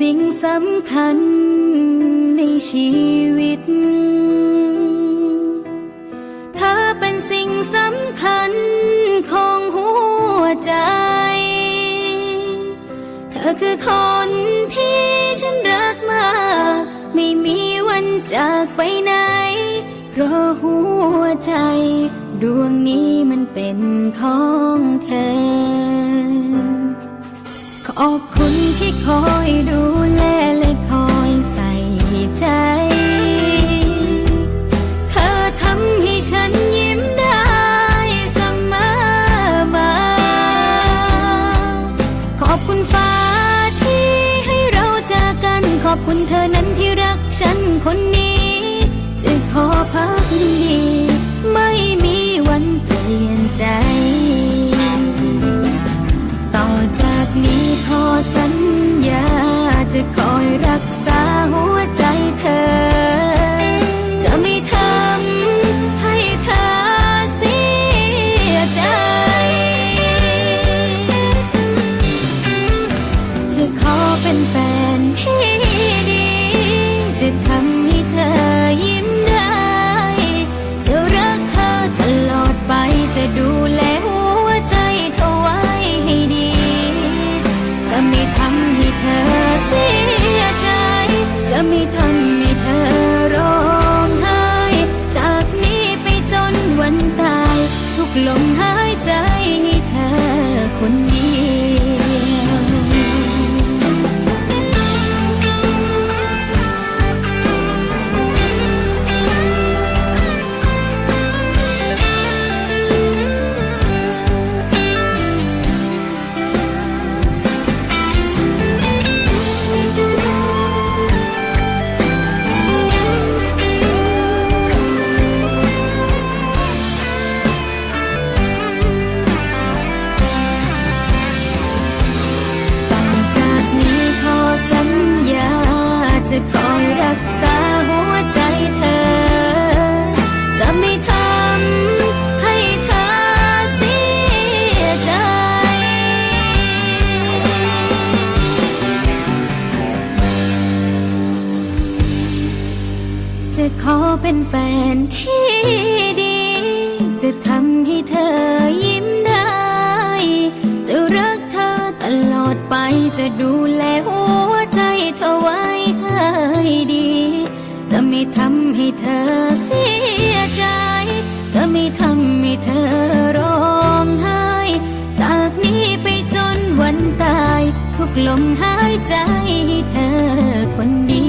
สิ่งสำคัญในชีวิต เธอเป็นสิ่งสำคัญของหัวใจ เธอคือคนที่ฉันรักมากไม่มีวันจากไปไหน เพราะหัวใจ ดวงนี้มันเป็นของเธอ ขอบคุณที่คอยดูแลและคอยใส่ใจ เธอทำให้ฉันยิ้มได้เสมอมา ขอบคุณฟ้าที่ให้เราเจอกัน ขอบคุณเธอนั้นที่รักฉันคนนี้ นี้พอสัญญาจะคอยรักษาหัวใจ ษาหัวใจเธอ จะไม่ทำให้เธอเสียใจ จะขอเป็นแฟนที่ดี จะทำให้เธอยิ้มได้ จะรักเธอตลอดไปจะดูแลหัวใจเธอไว้ให้ดี ไม่ทำให้เธอเสียใจ จะไม่ทำให้เธอร้องไห้ จากนี้ไปจนวันตาย ทุกลมหายใจให้เธอคนเดี